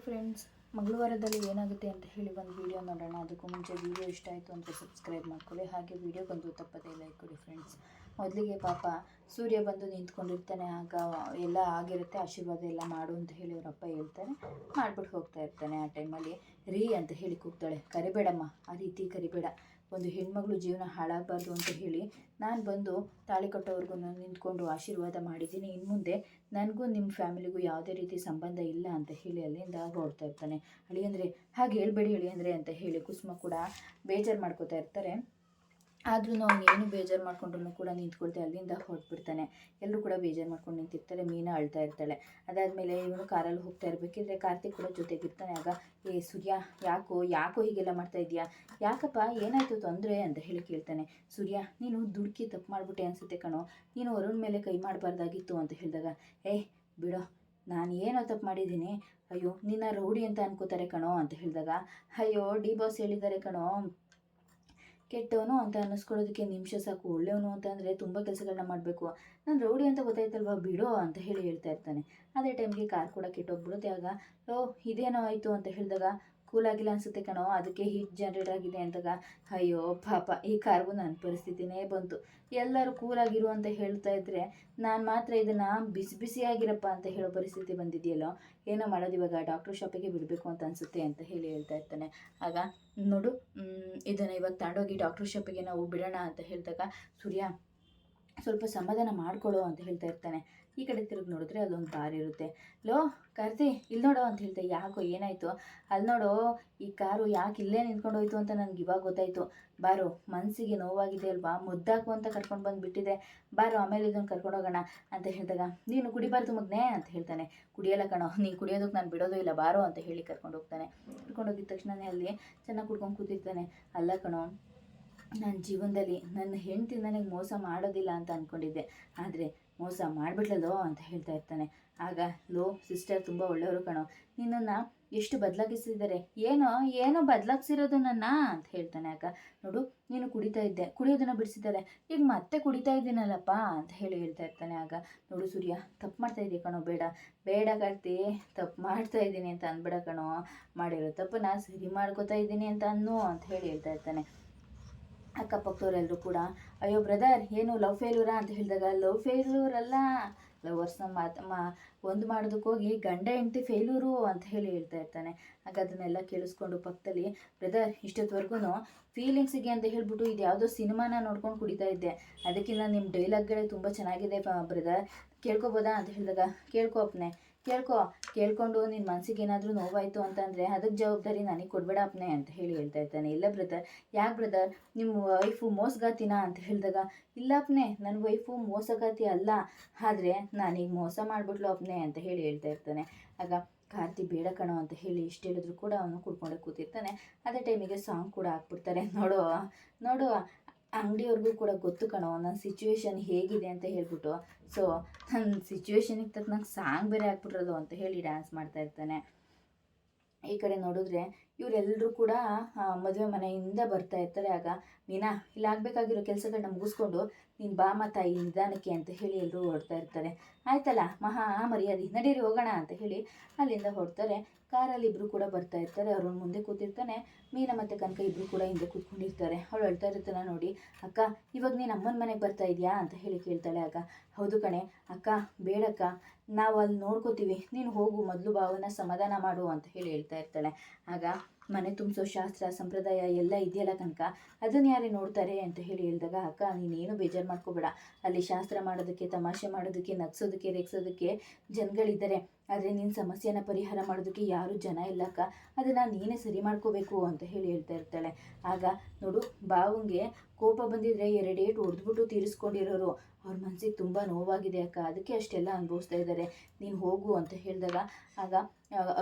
Friends ಮಂಗಳವಾರದಲ್ಲಿ ಏನಾಗುತ್ತೆ ಅಂತ ಹೇಳಿ ಒಂದು ವಿಡಿಯೋ ನೋಡೋಣ. ಅದಕ್ಕೂ ಮುಂಚೆ ವಿಡಿಯೋ ಇಷ್ಟ ಆಯಿತು ಅಂದರೆ ಸಬ್ಸ್ಕ್ರೈಬ್ ಮಾಡ್ಕೊಳ್ಳಿ. ಹಾಗೆ ವಿಡಿಯೋ ಬಂದು ತಪ್ಪದೇ ಲೈಕ್ ಕೊಡಿ ಫ್ರೆಂಡ್ಸ್ ಮೊದಲಿಗೆ ಪಾಪ ಸೂರ್ಯ ಬಂದು ನಿಂತ್ಕೊಂಡಿರ್ತಾನೆ, ಆಗ ಎಲ್ಲ ಆಗಿರುತ್ತೆ, ಆಶೀರ್ವಾದ ಎಲ್ಲ ಮಾಡು ಅಂತ ಹೇಳಿ ಅವರಪ್ಪ ಹೇಳ್ತಾನೆ ಮಾಡ್ಬಿಟ್ಟು ಹೋಗ್ತಾ ಇರ್ತಾನೆ ಆ ಟೈಮಲ್ಲಿ ರೀ ಅಂತ ಹೇಳಿ ಕೂಗ್ತಾಳೆ. ಕರಿಬೇಡಮ್ಮ. ಆ ರೀತಿ ಕರಿಬೇಡ. ಒಂದು ಹೆಣ್ಮಗಳು ಜೀವನ ಹಾಳಾಗಬಾರ್ದು ಅಂತ ಹೇಳಿ ನಾನು ಬಂದು ತಾಳಿ ಕಟ್ಟೋವರೆಗೂ ನಾನು ನಿಂತ್ಕೊಂಡು ಆಶೀರ್ವಾದ ಮಾಡಿದ್ದೀನಿ. ಇನ್ನು ಮುಂದೆ ನನಗೂ ನಿಮ್ಮ ಫ್ಯಾಮಿಲಿಗೂ ಯಾವುದೇ ರೀತಿ ಸಂಬಂಧ ಇಲ್ಲ ಅಂತ ಹೇಳಿ ಅಲ್ಲಿಂದ ಹೊರಡ್ತಾ ಇರ್ತಾನೆ. ಅಳಿಯಂದ್ರೆ, ಹಾಗೆ ಹೇಳ್ಬೇಡಿ ಅಳಿಯಂದ್ರೆ ಅಂತ ಹೇಳಿ ಕುಸುಮ ಕೂಡ ಬೇಜಾರು ಮಾಡ್ಕೋತಾ ಇರ್ತಾರೆ. ಆದ್ರೂ ಅವ್ನು ಏನು ಬೇಜಾರು ಮಾಡ್ಕೊಂಡ್ರು ಕೂಡ ನಿಂತ್ಕೊಳ್ತೆ ಅಲ್ಲಿಂದ ಹೊರಟ್ಬಿಡ್ತಾನೆ. ಎಲ್ಲರೂ ಕೂಡ ಬೇಜಾರು ಮಾಡ್ಕೊಂಡು ನಿಂತಿರ್ತಾರೆ, ಮೀನಾ ಅಳ್ತಾ ಇರ್ತಾಳೆ. ಅದಾದಮೇಲೆ ಇವನು ಕಾರಲ್ಲಿ ಹೋಗ್ತಾ ಇರಬೇಕಿದ್ರೆ ಕಾರ್ತಿಕ್ ಕೂಡ ಜೊತೆಗಿರ್ತಾನೆ ಆಗ, ಏ ಸೂರ್ಯ, ಯಾಕೋ ಯಾಕೋ ಹೀಗೆಲ್ಲ ಮಾಡ್ತಾ ಇದೆಯಾ ಯಾಕಪ್ಪ, ಏನಾಯ್ತು ತೊಂದರೆ? ಅಂತ ಹೇಳಿ ಕೇಳ್ತಾನೆ. ಸೂರ್ಯ, ನೀನು ದುಡುಕಿ ತಪ್ಪು ಮಾಡಿಬಿಟ್ಟೆ ಅನಿಸುತ್ತೆ ಕಣೋ. ನೀನು ವರುಣ್ ಮೇಲೆ ಕೈ ಮಾಡಬಾರ್ದಾಗಿತ್ತು. ಅಂತ ಹೇಳಿದಾಗ, ಏ, ಬಿಡೋ. ನಾನು ಏನೋ ತಪ್ಪು ಮಾಡಿದ್ದೀನಿ. ಅಯ್ಯೋ, ನಿನ್ನ ರೌಡಿ ಅಂತ ಅನ್ಕೋತಾರೆ ಕಣೋ. ಅಂತ ಹೇಳಿದಾಗ, ಅಯ್ಯೋ, ಡಿ ಬಾಸ್ ಹೇಳಿದ್ದಾರೆ ಕಣೋ. ಕೆಟ್ಟವನು ಅಂತ ಅನ್ನಿಸ್ಕೊಳ್ಳೋದಕ್ಕೆ ನಿಮಿಷ ಸಾಕು, ಒಳ್ಳೆಯವನು ಅಂತ ಅಂದರೆ ತುಂಬ ಕೆಲಸಗಳನ್ನ ಮಾಡಬೇಕು. ನಾನು ರೌಡಿ ಅಂತ ಗೊತ್ತಾಯ್ತಲ್ವಾ, ಬಿಡೋ ಅಂತ ಹೇಳಿ ಹೇಳ್ತಾ ಇರ್ತಾನೆ. ಅದೇ ಟೈಮ್ಗೆ ಕಾರ್ ಕೂಡ ಕೆಟ್ಟೋಗ್ಬಿಡುತ್ತೆ. ಆಗ ಓ ಇದೇನೋ ಆಯಿತು ಅಂತ ಹೇಳಿದಾಗ ಕೂಲ್ ಆಗಿಲ್ಲ ಅನ್ಸುತ್ತೆ ಕಣೋ, ಅದಕ್ಕೆ ಹೀಟ್ ಜನ್ರೇಟ್ ಆಗಿದೆ ಅಂದಾಗ, ಅಯ್ಯೋ ಪಾಪ, ಈ ಕಾರ್ಗೂ ನನ್ನ ಪರಿಸ್ಥಿತಿನೇ ಬಂತು. ಎಲ್ಲರೂ ಕೂಲಾಗಿರು ಅಂತ ಹೇಳ್ತಾ ಇದ್ರೆ, ನಾನು ಮಾತ್ರ ಇದನ್ನು ಬಿಸಿ ಬಿಸಿಯಾಗಿರಪ್ಪ ಅಂತ ಹೇಳೋ ಪರಿಸ್ಥಿತಿ ಬಂದಿದೆಯಲ್ಲೋ? ಏನೋ ಮಾಡೋದು ಇವಾಗ ಡಾಕ್ಟ್ರ್ ಶಾಪಿಗೆ ಬಿಡಬೇಕು ಅಂತ ಅನಿಸುತ್ತೆ ಅಂತ ಹೇಳಿ ಹೇಳ್ತಾ ಇರ್ತಾನೆ. ಆಗ, ನೋಡು ಇದನ್ನು ಇವಾಗ ತಗೊಂಡೋಗಿ ಡಾಕ್ಟ್ರ್ ಶಾಪಿಗೆ ನಾವು ಬಿಡೋಣ ಅಂತ ಹೇಳಿದಾಗ, ಸೂರ್ಯ ಸ್ವಲ್ಪ ಸಮಾಧಾನ ಮಾಡ್ಕೊಳ್ಳೋ ಅಂತ ಹೇಳ್ತಾ ಇರ್ತಾನೆ. ಈ ಕಡೆ ತಿರುಗಿ ನೋಡಿದ್ರೆ ಅಲ್ಲೊಂದು ಕಾರ್ ಇರುತ್ತೆ. ಲೋ, ಕರ್ತಿ ಇಲ್ಲಿ ನೋಡೋ ಅಂತ ಹೇಳ್ತೆ ಯಾಕೋ ಏನಾಯಿತು? ಅಲ್ಲಿ ನೋಡೋ, ಈ ಕಾರು ಯಾಕೆ ಇಲ್ಲೇ ನಿಂತ್ಕೊಂಡು ಹೋಯ್ತು ಅಂತ ನನಗೆ ಇವಾಗ ಗೊತ್ತಾಯಿತು. ಬಾರೋ ಮನಸ್ಸಿಗೆ ನೋವಾಗಿದೆ ಅಲ್ವಾ? ಮುದ್ದಾಕು ಅಂತ ಕರ್ಕೊಂಡು ಬಂದುಬಿಟ್ಟಿದೆ ಬಾರೋ, ಆಮೇಲೆ ಇದನ್ನು ಕರ್ಕೊಂಡು ಹೋಗೋಣ ಅಂತ ಹೇಳಿದಾಗ, ನೀನು ಕುಡಿಬಾರ್ದು ಮಗನೇ ಅಂತ ಹೇಳ್ತಾನೆ. ಕುಡಿಯಲ್ಲ ಕಣೋ, ನೀನು ಕುಡಿಯೋದಕ್ಕೆ ನಾನು ಬಿಡೋದು ಇಲ್ಲ, ಬಾರೋ ಅಂತ ಹೇಳಿ ಕರ್ಕೊಂಡು ಹೋಗ್ತಾನೆ. ಕರ್ಕೊಂಡು ಹೋಗಿದ ತಕ್ಷಣನೇ ಅಲ್ಲಿ ಚೆನ್ನಾಗಿ ಕುಡ್ಕೊಂಡು ಕೂತಿರ್ತಾನೆ. ಅಲ್ಲ ಕಣೋ ನನ್ನ ಜೀವನದಲ್ಲಿ ನನ್ನ ಹೆಂಡತಿ ನನಗೆ ಮೋಸ ಮಾಡೋದಿಲ್ಲ ಅಂತ ಅಂದ್ಕೊಂಡಿದ್ದೆ ಆದರೆ ಮೋಸ ಮಾಡಿಬಿಟ್ಲಲ್ಲೋ ಅಂತ ಹೇಳ್ತಾ ಇರ್ತಾನೆ. ಆಗ, ಲೋ, ಸಿಸ್ಟರ್ ತುಂಬ ಒಳ್ಳೆಯವರು ಕಣೋ. ನಿನ್ನನ್ನು ಎಷ್ಟು ಬದಲಾಗಿಸಿದ್ದಾರೆ? ಏನೋ ಏನೋ ಬದಲಾಗಿಸಿರೋದು ನನ್ನ ಅಂತ ಹೇಳ್ತಾನೆ ಆಗ. ನೋಡು, ನೀನು ಕುಡಿತಾ ಇದ್ದೆ. ಕುಡಿಯೋದನ್ನು ಬಿಡಿಸಿದ್ದಾರೆ. ಈಗ ಮತ್ತೆ ಕುಡಿತಾ ಇದ್ದೀನಲ್ಲಪ್ಪ ಅಂತ ಹೇಳಿ ಹೇಳ್ತಾ ಇರ್ತಾನೆ ಆಗ. ನೋಡು ಸೂರ್ಯ, ತಪ್ಪು ಮಾಡ್ತಾ ಇದ್ದೀಯ ಕಣೋ, ಬೇಡ. ಬೇಡ ಕಾರ್ತಿ, ತಪ್ಪು ಮಾಡ್ತಾ ಇದ್ದೀನಿ ಅಂತ ಅಂದ್ಬಿಡ ಕಣೋ. ಮಾಡಿರೋ ನಾನು ಸರಿ ಮಾಡ್ಕೋತಾ ಇದ್ದೀನಿ ಅಂತ ಅನ್ನು ಅಂತ ಹೇಳಿ ಹೇಳ್ತಾ ಇರ್ತಾನೆ. ಅಕ್ಕಪಕ್ಕದವರೆಲ್ಲರೂ ಕೂಡ, ಅಯ್ಯೋ ಬ್ರದರ್ ಏನು ಲವ್ ಫೇಲ್ಯೂರಾ ಅಂತ ಹೇಳಿದಾಗ ಲವ್ ಫೇಲ್ಯೂರ್ ಅಲ್ಲ ಲವರ್ಸ್ನ ಮಾತು, ಮಾ, ಒಂದು ಮಾಡೋದಕ್ಕೆ ಹೋಗಿ ಗಂಡ, ಹೆಂಡತಿ ಫೇಲ್ಯೂರು ಅಂತ ಹೇಳಿ ಹೇಳ್ತಾ ಇರ್ತಾನೆ. ಆಗ ಅದನ್ನೆಲ್ಲ ಕೇಳಿಸ್ಕೊಂಡು ಪಕ್ಕದಲ್ಲಿ ಬ್ರದರ್ ಇಷ್ಟೊತ್ತವರೆಗೂ ಫೀಲಿಂಗ್ಸಿಗೆ ಅಂತ ಹೇಳ್ಬಿಟ್ಟು ಇದು ಯಾವುದೋ ಸಿನಿಮಾನ ನೋಡ್ಕೊಂಡು ಕುಡಿತಾ ಇದ್ದೆ. ಅದಕ್ಕಿಂತ ನಿಮ್ಮ ಡೈಲಾಗ್ಗಳೇ ತುಂಬ ಚೆನ್ನಾಗಿದೆ ಬ್ರದರ್ ಕೇಳ್ಕೊಬೋದಾ? ಅಂತ ಹೇಳಿದಾಗ, ಕೇಳ್ಕೊ ಅಪ್ನೆ. ಕೇಳ್ಕೊ, ಕೇಳ್ಕೊಂಡು ನಿನ್ನ ಮನಸ್ಸಿಗೆ ಏನಾದರೂ ನೋವಾಯಿತು ಅಂತಂದರೆ ಅದಕ್ಕೆ ಜವಾಬ್ದಾರಿ ನನಗೆ ಕೊಡಬೇಡ ಅಪ್ನೆ ಅಂತ ಹೇಳಿ ಹೇಳ್ತಾ ಇರ್ತಾನೆ. ಇಲ್ಲ ಬ್ರದರ್ ಯಾಕೆ ಬ್ರದರ್ ನಿಮ್ಮ ವೈಫು ಮೋಸಗಾತಿನ ಅಂತ ಹೇಳಿದಾಗ, ಇಲ್ಲ ಅಪ್ನೆ ನನ್ನ ವೈಫು ಮೋಸಗಾತಿ ಅಲ್ಲ, ಆದರೆ ನಾನೀಗ ಮೋಸ ಮಾಡಿಬಿಟ್ಲು ಅಪ್ನೆ ಅಂತ ಹೇಳಿ ಹೇಳ್ತಾ ಇರ್ತಾನೆ. ಆಗ ಕಾರ್ತಿ ಬೇಡ ಕಣೋ ಅಂತ ಹೇಳಿ ಇಷ್ಟು ಹೇಳಿದ್ರು ಕೂಡ ಅವನು ಕುಡ್ಕೊಂಡೆ ಕೂತಿರ್ತಾನೆ. ಅದೇ ಟೈಮಿಗೆ ಸಾಂಗ್ ಕೂಡ ಹಾಕ್ಬಿಡ್ತಾರೆ. ನೋಡುವ ನೋಡು ಅಂಗಡಿಯವ್ರಿಗೂ ಕೂಡ ಗೊತ್ತು ಕಣೋ ನನ್ನ ಸಿಚುವೇಶನ್ ಹೇಗಿದೆ ಅಂತ ಹೇಳ್ಬಿಟ್ಟು. ಸೊ ನನ್ನ ಸಿಚುವೇಶನಿಗೆ ತಕ್ಕನಾಗ ಸಾಂಗ್ ಬೇರೆ ಹಾಕ್ಬಿಟ್ರದು ಅಂತ ಹೇಳಿ ಡ್ಯಾನ್ಸ್ ಮಾಡ್ತಾ ಇರ್ತಾನೆ. ಈ ಕಡೆ ನೋಡಿದ್ರೆ ಇವರೆಲ್ಲರೂ ಕೂಡ ಮದುವೆ ಮನೆಯಿಂದ ಬರ್ತಾ ಇರ್ತಾರೆ. ಆಗ ಮೀನಾ, ಇಲ್ಲಿ ಆಗಬೇಕಾಗಿರೋ ಕೆಲಸಗಳನ್ನ ಮುಗಿಸ್ಕೊಂಡು ನೀನು ಬಾಮ ತಾಯಿ ನಿಧಾನಕ್ಕೆ ಅಂತ ಹೇಳಿ ಎಲ್ಲರೂ ಹೊರಡ್ತಾ ಇರ್ತಾರೆ. ಆಯ್ತಲ್ಲ, ಮಹಾ ಮರ್ಯಾದೆ, ನಡೀರಿ ಹೋಗೋಣ ಅಂತ ಹೇಳಿ ಅಲ್ಲಿಂದ ಹೊರಡ್ತಾರೆ. ಕಾರಲ್ಲಿ ಇಬ್ಬರು ಕೂಡ ಬರ್ತಾ ಇರ್ತಾರೆ. ಅವ್ರ ಮುಂದೆ ಕೂತಿರ್ತಾನೆ. ಮೀನಾ ಮತ್ತು ಕನಕ ಇಬ್ಬರು ಕೂಡ ಹಿಂದೆ ಕೂತ್ಕೊಂಡಿರ್ತಾರೆ. ಅವಳು ಹೇಳ್ತಾ ಇರ್ತಾನೆ ನೋಡಿ, ಅಕ್ಕ, ಇವಾಗ ನೀನು ಅಮ್ಮನ ಮನೆಗೆ ಬರ್ತಾ ಇದೆಯಾ? ಅಂತ ಹೇಳಿ ಕೇಳ್ತಾಳೆ ಆಗ. ಹೌದು ಕಣೆ. ಅಕ್ಕ, ಬೇಡಕ್ಕ. ನಾವು ಅಲ್ಲಿ ನೋಡ್ಕೋತೀವಿ. ನೀನು ಹೋಗು, ಮೊದಲು ಭಾವನ ಸಮಾಧಾನ ಮಾಡು ಅಂತ ಹೇಳಿ ಹೇಳ್ತಾ ಇರ್ತಾಳೆ. ಆಗ ಮನೆ ತುಂಬಿಸೋ ಶಾಸ್ತ್ರ, ಸಂಪ್ರದಾಯ ಎಲ್ಲ ಇದೆಯಲ್ಲ ಕನಕ? ಅದನ್ನು ಯಾರೇ ನೋಡ್ತಾರೆ ಅಂತ ಹೇಳಿ ಹೇಳಿದಾಗ, ಅಕ್ಕ, ನೀನೇನು ಬೇಜಾರು ಮಾಡ್ಕೋಬೇಡ. ಅಲ್ಲಿ ಶಾಸ್ತ್ರ ಮಾಡೋದಕ್ಕೆ, ತಮಾಷೆ ಮಾಡೋದಕ್ಕೆ, ನಗ್ಸೋದಕ್ಕೆ, ರೇಗ್ಸೋದಕ್ಕೆ ಜನಗಳಿದ್ದಾರೆ. ಆದರೆ ನಿನ್ನ ಸಮಸ್ಯೆನ ಪರಿಹಾರ ಮಾಡೋದಕ್ಕೆ ಯಾರೂ ಜನ ಇಲ್ಲ ಅಕ್ಕ. ಅದನ್ನು ನೀನೇ ಸರಿ ಮಾಡ್ಕೋಬೇಕು, ಅಂತ ಹೇಳಿ ಹೇಳ್ತಾ ಇರ್ತಾಳೆ. ಆಗ ನೋಡು, ಬಾವುಂಗೆ ಕೋಪ ಬಂದಿದ್ರೆ ಎರಡೇಟು ಹೊಡೆದ್ಬಿಟ್ಟು ತೀರಿಸ್ಕೊಂಡಿರೋರು. ಅವ್ರ ಮನಸ್ಸಿಗೆ ತುಂಬ ನೋವಾಗಿದೆ ಅಕ್ಕ. ಅದಕ್ಕೆ ಅಷ್ಟೆಲ್ಲ ಅನುಭವಿಸ್ತಾ ಇದ್ದಾರೆ. ನೀನು ಹೋಗು ಅಂತ ಹೇಳಿದಾಗ ಆಗ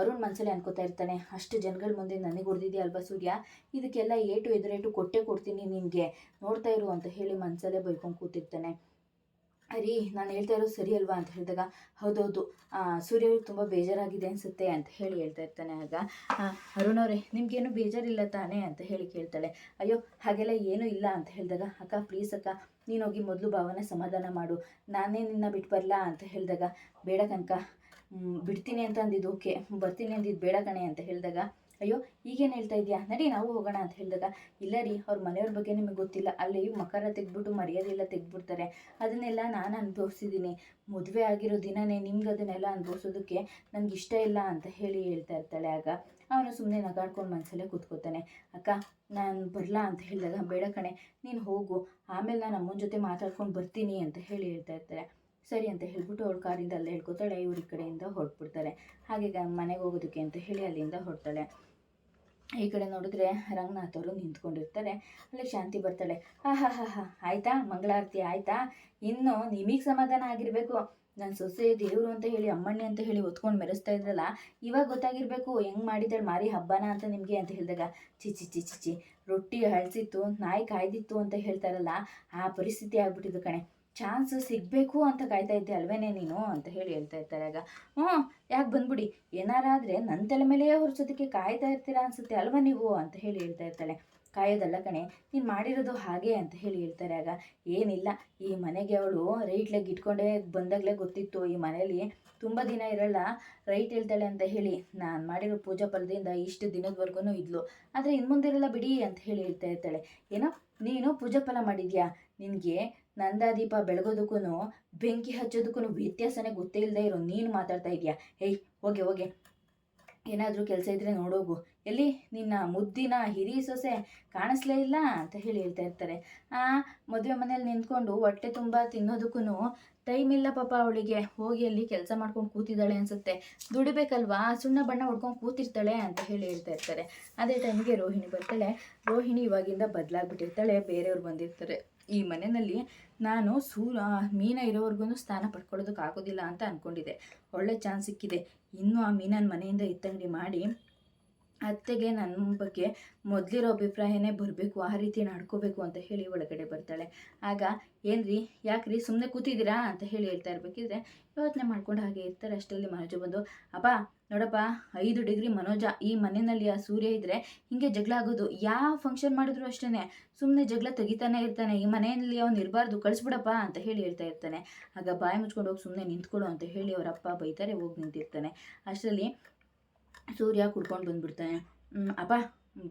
ಅರುಣ್ ಮನಸ್ಸಲ್ಲಿ ಅನ್ಕೋತಾ ಇರ್ತಾನೆ, ಅಷ್ಟು ಜನಗಳ ಮುಂದೆ ನನಗೆ ಹೊಡೆದಿದೆಯಾ ಅಲ್ವಾ ಸೂರ್ಯ? ಇದಕ್ಕೆಲ್ಲ ಏಟು ಎದುರೇಟು ಕೊಟ್ಟೆ ಕೊಡ್ತೀನಿ ನಿನಗೆ. ನೋಡ್ತಾ ಇರು ಅಂತ ಹೇಳಿ ಮನಸ್ಸಲ್ಲೇ ಬೈಕೊಂಡು ಕೂತಿರ್ತಾನೆ. ರೀ ನಾನು ಹೇಳ್ತಾ ಇರೋದು ಸರಿ ಅಲ್ವಾ? ಅಂತ ಹೇಳಿದಾಗ, ಹೌದೌದು. ಸೂರ್ಯವ್ರಿಗೆ ತುಂಬ ಬೇಜಾರಾಗಿದೆ ಅನಿಸುತ್ತೆ ಅಂತ ಹೇಳಿ ಹೇಳ್ತಾ ಇರ್ತಾನೆ. ಆಗ ಅರುಣ್ ಅವರೇ, ನಿಮಗೇನು ಬೇಜಾರಿಲ್ಲ ತಾನೇ? ಅಂತ ಹೇಳಿ ಕೇಳ್ತಾಳೆ. ಅಯ್ಯೋ, ಹಾಗೆಲ್ಲ ಏನೂ ಇಲ್ಲ ಅಂತ ಹೇಳಿದಾಗ, ಅಕ್ಕ ಪ್ಲೀಸ್ ಅಕ್ಕ ನೀನು ಹೋಗಿ ಮೊದಲು ಭಾವನ ಸಮಾಧಾನ ಮಾಡು. ನಾನೇ ನಿನ್ನ ಬಿಟ್ಟು ಬರಲ್ಲ ಅಂತ ಹೇಳಿದಾಗ, ಬೇಡ ಕನಕ ಬಿಡ್ತೀನಿ ಅಂತ ಅಂದಿದ್ದು ಓಕೆ, ಬರ್ತೀನಿ ಅಂದಿದ್ದು ಬೇಡ ಕಣೆ ಅಂತ ಹೇಳಿದಾಗ ಅಯ್ಯೋ, ಈಗೇನು ಹೇಳ್ತಾ ಇದೆಯಾ ನಡಿ, ನಾವು ಹೋಗೋಣ ಅಂತ ಹೇಳಿದಾಗ, ಇಲ್ಲ ರೀ, ಅವ್ರ ಮನೆಯವ್ರ ಬಗ್ಗೆ ನಿಮಗೆ ಗೊತ್ತಿಲ್ಲ. ಅಲ್ಲಿ ಮಕರ ತೆಗೆದ್ಬಿಟ್ಟು ಮರ್ಯಾದೆಲ್ಲ ತೆಗೆದ್ಬಿಡ್ತಾರೆ. ಅದನ್ನೆಲ್ಲ ನಾನು ಅನುಭವಿಸಿದ್ದೀನಿ. ಮದುವೆ ಆಗಿರೋ ದಿನನೇ ನಿಮ್ಗೆ ಅದನ್ನೆಲ್ಲ ಅನುಭವಿಸೋದಕ್ಕೆ ನನಗೆ ಇಷ್ಟ ಇಲ್ಲ ಅಂತ ಹೇಳಿ ಹೇಳ್ತಾ ಇರ್ತಾಳೆ ಆಗ. ಅವನು ಸುಮ್ಮನೆ ನಗಾಡ್ಕೊಂಡು ಮನಸ್ಸಲ್ಲೇ ಕೂತ್ಕೋತಾನೆ. ಅಕ್ಕ, ನಾನು ಬರಲಾ ಅಂತ ಹೇಳಿದಾಗ, ಬೇಡ ಕಣೆ, ನೀನು ಹೋಗು. ಆಮೇಲೆ ನಾನು ಅಮ್ಮನ ಜೊತೆ ಮಾತಾಡ್ಕೊಂಡು ಬರ್ತೀನಿ ಅಂತ ಹೇಳಿ ಹೇಳ್ತಾ ಇರ್ತಾರೆ ಸರಿ ಅಂತ ಹೇಳ್ಬಿಟ್ಟು ಅವಳು ಕಾರಿಂದ ಅಲ್ಲೇ ಹೇಳ್ಕೊತಾಳೆ, ಇವ್ರ ಈ ಕಡೆಯಿಂದ ಹೊರಟ್ಬಿಡ್ತಾರೆ. ಹಾಗೆ ಮನೆಗೆ ಹೋಗೋದಕ್ಕೆ ಅಂತ ಹೇಳಿ ಅಲ್ಲಿಂದ ಹೊರಡ್ತಾಳೆ ಈ ಕಡೆ ನೋಡಿದ್ರೆ ರಂಗನಾಥ್ ಅವರು ನಿಂತ್ಕೊಂಡಿರ್ತಾರೆ. ಅಲ್ಲಿ ಶಾಂತಿ ಬರ್ತಾಳೆ. ಹಾ ಹಾ ಹಾ ಹಾ, ಆಯ್ತಾ? ಮಂಗಳಾರತಿ ಆಯ್ತಾ? ಇನ್ನು ನಿಮಗೆ ಸಮಾಧಾನ ಆಗಿರಬೇಕು. ನನ್ನ ಸೊಸೆ, ದೇವರು ಅಂತ ಹೇಳಿ, ಅಮ್ಮಣ್ಣಿ ಅಂತ ಹೇಳಿ ಒತ್ಕೊಂಡು ಮೆರೆಸ್ತಾ ಇದ್ರಲ್ಲ, ಇವಾಗ ಗೊತ್ತಾಗಿರ್ಬೇಕು. ಹೆಂಗ್ ಮಾಡಿದಾಳೆ ಮಾರಿ ಹಬ್ಬನ ಅಂತ ನಿಮಗೆ? ಅಂತ ಹೇಳಿದಾಗ ಚಿಚಿ ಚಿಚಿ ಚಿ ರೊಟ್ಟಿ ಹಳಸಿತ್ತು ನಾಯಿ ಕಾಯ್ದಿತ್ತು ಅಂತ ಹೇಳ್ತಾರಲ್ಲ, ಆ ಪರಿಸ್ಥಿತಿ ಆಗ್ಬಿಟ್ಟಿದ್ದು ಕಣೆ. ಚಾನ್ಸ್ ಸಿಗಬೇಕು ಅಂತ ಕಾಯ್ತಾ ಇದ್ದೆ ಅಲ್ವೇನೆ ನೀನು ಅಂತ ಹೇಳಿ ಹೇಳ್ತಾ ಇರ್ತಾರೆ. ಆಗ, ಹ್ಞೂ, ಯಾಕೆ ಬಂದ್ಬಿಡಿ? ಏನಾರಾದರೆ ನನ್ನ ತಲೆ ಮೇಲೆಯೇ ಹೊರಿಸೋದಕ್ಕೆ ಕಾಯ್ತಾ ಇರ್ತೀರಾ ಅನ್ಸುತ್ತೆ ಅಲ್ವಾ ನೀವು? ಅಂತ ಹೇಳಿ ಹೇಳ್ತಾ ಇರ್ತಾಳೆ. ಕಾಯೋದಲ್ಲ ಕಣೆ, ನೀನು ಮಾಡಿರೋದು ಹಾಗೆ ಅಂತ ಹೇಳಿ ಹೇಳ್ತಾರೆ. ಆಗ ಏನಿಲ್ಲ, ಈ ಮನೆಗೆ ಅವಳು ರೈಟ್ ಲೆಗ್ ಇಟ್ಕೊಂಡೇ ಬಂದಾಗಲೇ ಗೊತ್ತಿತ್ತು, ಈ ಮನೇಲಿ ತುಂಬ ದಿನ ಇರಲ್ಲ ರೈಟ್ ಹೇಳ್ತಾಳೆ ಅಂತ ಹೇಳಿ. ನಾನು ಮಾಡಿರೋ ಪೂಜಾ ಫಲದಿಂದ ಇಷ್ಟು ದಿನದವರೆಗೂ ಇದ್ಲು, ಆದರೆ ಇನ್ನು ಮುಂದಿರಲ್ಲ ಬಿಡಿ ಅಂತ ಹೇಳಿ ಹೇಳ್ತಾ ಇರ್ತಾಳೆ. ಏನೋ, ನೀನು ಪೂಜಾ ಫಲ ಮಾಡಿದ್ಯಾ? ನಿನಗೆ ನಂದಾದೀಪ ಬೆಳಗೋದಕ್ಕೂ ಬೆಂಕಿ ಹಚ್ಚೋದಕ್ಕೂ ವ್ಯತ್ಯಾಸನೇ ಗೊತ್ತೇ ಇಲ್ಲದೆ ಇರೋ, ನೀನು ಮಾತಾಡ್ತಾ ಇದೆಯಾ? ಏಯ್, ಹೋಗೆ ಹೋಗೆ. ಏನಾದರೂ ಕೆಲಸ ಇದ್ದರೆ ನೋಡೋಗು. ಎಲ್ಲಿ? ನಿನ್ನ ಮುದ್ದಿನ ಹಿರಿ ಸೊಸೆ ಕಾಣಿಸ್ಲೇ ಇಲ್ಲ ಅಂತ ಹೇಳಿ ಹೇಳ್ತಾ ಇರ್ತಾರೆ. ಆ, ಮದುವೆ ಮನೇಲಿ ನಿಂತ್ಕೊಂಡು ಹೊಟ್ಟೆ ತುಂಬ ತಿನ್ನೋದಕ್ಕೂ ಟೈಮ್ ಇಲ್ಲ ಪಾಪ ಅವಳಿಗೆ. ಹೋಗಿ ಅಲ್ಲಿ ಕೆಲಸ ಮಾಡ್ಕೊಂಡು ಕೂತಿದ್ದಾಳೆ ಅನ್ಸುತ್ತೆ. ದುಡಿಬೇಕಲ್ವಾ? ಸುಣ್ಣ ಬಣ್ಣ ಹೊಡ್ಕೊಂಡು ಕೂತಿರ್ತಾಳೆ ಅಂತ ಹೇಳಿ ಹೇಳ್ತಾ ಇರ್ತಾರೆ. ಅದೇ ಟೈಮ್ಗೆ ರೋಹಿಣಿ ಬರ್ತಾಳೆ. ರೋಹಿಣಿ ಇವಾಗಿಂದ ಬದಲಾಗ್ಬಿಟ್ಟಿರ್ತಾಳೆ. ಬೇರೆಯವ್ರು ಬಂದಿರ್ತಾರೆ. ಈ ಮನೆಯಲ್ಲಿ ನಾನು ಸೂರ, ಮೀನ ಇರೋವರೆಗೂ ಸ್ಥಾನ ಪಡ್ಕೊಳ್ಳೋದಕ್ಕಾಗೋದಿಲ್ಲ ಅಂತ ಅಂದ್ಕೊಂಡಿದ್ದೆ ಒಳ್ಳೆ ಚಾನ್ಸ್ ಸಿಕ್ಕಿದೆ. ಇನ್ನೂ ಆ ಮೀನನ್ನು ಮನೆಯಿಂದ ಎತ್ತಂಗಡಿ ಮಾಡಿ ಅತ್ತೆಗೆ ನನ್ನ ಬಗ್ಗೆ ಮೊದಲಿರೋ ಅಭಿಪ್ರಾಯನೇ ಬರಬೇಕು, ಆ ರೀತಿ ನಡ್ಕೋಬೇಕು ಅಂತ ಹೇಳಿ ಒಳಗಡೆ ಬರ್ತಾಳೆ. ಆಗ, ಏನ್ರಿ, ಯಾಕ್ರಿ ಸುಮ್ಮನೆ ಕೂತಿದ್ದೀರಾ ಅಂತ ಹೇಳಿ ಹೇಳ್ತಾ ಇರ್ಬೇಕಿದ್ರೆ, ಯೋಚನೆ ಮಾಡ್ಕೊಂಡು ಹಾಗೆ ಇರ್ತಾರೆ. ಅಷ್ಟರಲ್ಲಿ ಮನೋಜ ಬಂದು ಅಪ್ಪ ನೋಡಪ್ಪ, ಐದು ಡಿಗ್ರಿ ಮನೋಜ ಈ ಮನೆಯಲ್ಲಿ ಆ ಸೂರ್ಯ ಇದ್ದರೆ ಹಿಂಗೆ ಜಗಳ ಆಗೋದು. ಯಾವ ಫಂಕ್ಷನ್ ಮಾಡಿದ್ರು ಅಷ್ಟೇ ಸುಮ್ಮನೆ ಜಗಳ ತೆಗಿತಾನೆ ಇರ್ತಾನೆ. ಈ ಮನೆಯಲ್ಲಿ ಅವ್ನು ಇರಬಾರ್ದು, ಕಳಿಸ್ಬಿಡಪ್ಪ ಅಂತ ಹೇಳಿ ಹೇಳ್ತಾ ಇರ್ತಾನೆ. ಆಗ ಬಾಯಿ ಮುಚ್ಕೊಂಡು ಹೋಗಿ ಸುಮ್ಮನೆ ನಿಂತ್ಕೊಡು ಅಂತ ಹೇಳಿ ಅವರಪ್ಪ ಬೈತಾರೆ, ಹೋಗಿ ನಿಂತಿರ್ತಾನೆ. ಅಷ್ಟರಲ್ಲಿ ಸೂರ್ಯ ಕುಡ್ಕೊಂಡು ಬಂದ್ಬಿಡ್ತಾನೆ. ಅಪ್ಪ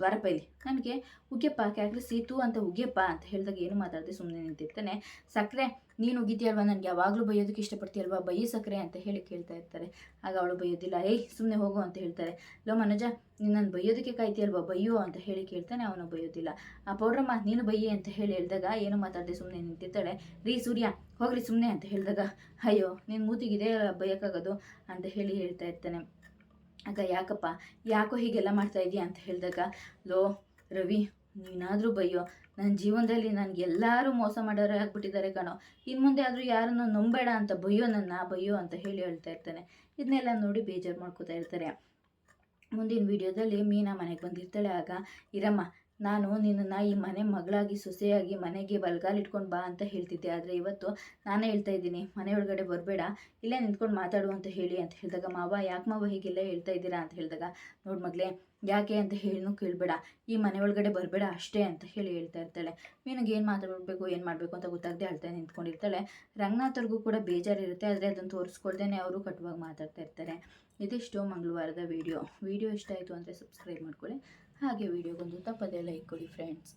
ಬಾರಪ್ಪ ಇಲ್ಲಿ. ನನಗೆ ಉಗ್ಯಪ್ಪ ಕ್ಯಾಕ್ರೆ ಸೀತು ಅಂತ ಉಗ್ಯಪ್ಪ ಅಂತ ಹೇಳಿದಾಗ ಏನು ಮಾತಾಡದೆ ಸುಮ್ಮನೆ ನಿಂತಿರ್ತಾನೆ. ಸಕ್ಕರೆ ನೀನು ಉಗಿತೀಯಲ್ವಾ ನನಗೆ ಯಾವಾಗಲೂ ಬೈಯೋದಕ್ಕೆ ಇಷ್ಟಪಡ್ತೀಯಲ್ವಾ? ಬೈಯಿ ಸಕ್ಕರೆ ಅಂತ ಹೇಳಿ ಕೇಳ್ತಾ ಇರ್ತಾರೆ. ಆಗ ಅವಳು ಬೈಯೋದಿಲ್ಲ. ಏಯ್ ಸುಮ್ಮನೆ ಹೋಗು ಅಂತ ಹೇಳ್ತಾರೆ. ಲೋ, ಮನೋಜ, ನೀನು ನಾನು ಬೈಯೋದಕ್ಕೆ ಕಾಯ್ತೀಯಲ್ವಾ? ಬೈಯೋ ಅಂತ ಹೇಳಿ ಕೇಳ್ತಾನೆ. ಅವನು ಬೈಯೋದಿಲ್ಲ. ಆ ಪೌಡ್ರಮ್ಮ ನೀನು ಬೈಯಿ ಅಂತ ಹೇಳಿ ಹೇಳಿದಾಗ ಏನು ಮಾತಾಡದೆ ಸುಮ್ಮನೆ ನಿಂತಿರ್ತಾಳೆ. ರೀ, ಸೂರ್ಯ, ಹೋಗ್ರಿ ಸುಮ್ಮನೆ ಅಂತ ಹೇಳಿದಾಗ, ಅಯ್ಯೋ ನಿನ್ನ ಮೂತಿಗಿದೆ, ಬೈಯೋಕ್ಕಾಗೋದು ಅಂತ ಹೇಳಿ ಹೇಳ್ತಾ ಇರ್ತಾನೆ. ಆಗ ಯಾಕಪ್ಪ, ಯಾಕೋ ಹೀಗೆಲ್ಲ ಮಾಡ್ತಾ ಇದೀಯ ಅಂತ ಹೇಳಿದಾಗ, ಲೋ ರವಿ, ನೀನಾದರೂ ಬೈಯೋ ನನ್ನ ಜೀವನದಲ್ಲಿ ನನಗೆ ಎಲ್ಲರೂ ಮೋಸ ಮಾಡೋರೇ ಆಗ್ಬಿಟ್ಟಿದ್ದಾರೆ ಕಣೋ. ಇನ್ನು ಮುಂದೆ ಆದರೂ ಯಾರನ್ನು ನಂಬೇಡ ಅಂತ ಬಯ್ಯೋ ನನ್ನ ಬೈಯೋ ಅಂತ ಹೇಳಿ ಹೇಳ್ತಾ ಇರ್ತಾನೆ. ಇದನ್ನೆಲ್ಲ ನೋಡಿ ಬೇಜಾರು ಮಾಡ್ಕೋತಾ ಇರ್ತಾರೆ. ಮುಂದಿನ ವಿಡಿಯೋದಲ್ಲಿ ಮೀನಾ ಮನೆಗೆ ಬಂದಿರ್ತಾಳೆ. ಆಗ, ಇರಮ್ಮ ನಾನು ನಿನ್ನನ್ನು ಈ ಮನೆ ಮಗಳಾಗಿ, ಸೊಸೆಯಾಗಿ, ಮನೆಗೆ ಬಲ್ಗಾಲಿಟ್ಕೊಂಡು ಬಾ ಅಂತ ಹೇಳ್ತಿದ್ದೆ. ಆದರೆ ಇವತ್ತು ನಾನೇ ಹೇಳ್ತಾ ಇದ್ದೀನಿ, ಮನೆ ಒಳಗಡೆ ಬರಬೇಡ, ಇಲ್ಲೇ ನಿಂತ್ಕೊಂಡು ಮಾತಾಡು ಅಂತ ಹೇಳಿ ಅಂತ ಹೇಳಿದಾಗ, ಮಾವ, ಯಾಕೆ ಮಾವ ಹೀಗೆಲ್ಲ ಹೇಳ್ತಾ ಇದ್ದೀರಾ ಅಂತ ಹೇಳಿದಾಗ, ನೋಡು ಮಗಳೇ ಯಾಕೆ ಅಂತ ಹೇಳಿನೂ ಕೇಳಬೇಡ, ಈ ಮನೆ ಒಳಗಡೆ ಬರಬೇಡ ಅಷ್ಟೇ ಅಂತ ಹೇಳಿ ಹೇಳ್ತಾ ಇರ್ತಾಳೆ. ನಿನಗೆ ಏನು ಮಾತಾಡಬೇಕು, ಏನು ಮಾಡಬೇಕು ಅಂತ ಗೊತ್ತಾಗದೆ ಅಳ್ತಾ ನಿಂತ್ಕೊಂಡಿರ್ತಾಳೆ. ರಂಗನಾಥವ್ರಿಗೂ ಕೂಡ ಬೇಜಾರಿರುತ್ತೆ, ಆದರೆ ಅದನ್ನು ತೋರಿಸ್ಕೊಳ್ದೇನೆ ಅವರು ಕಟುವಾಗಿ ಮಾತಾಡ್ತಾ ಇರ್ತಾರೆ. ಇದಿಷ್ಟು ಮಂಗಳವಾರದ ವಿಡಿಯೋ. ವಿಡಿಯೋ ಇಷ್ಟ ಆಯಿತು ಅಂದರೆ ಸಬ್ಸ್ಕ್ರೈಬ್ ಮಾಡ್ಕೊಳ್ಳಿ. ಹಾಗೆ ವಿಡಿಯೋಗೊಂದು ತಪ್ಪದೇ ಲೈಕ್ ಕೊಡಿ ಫ್ರೆಂಡ್ಸ್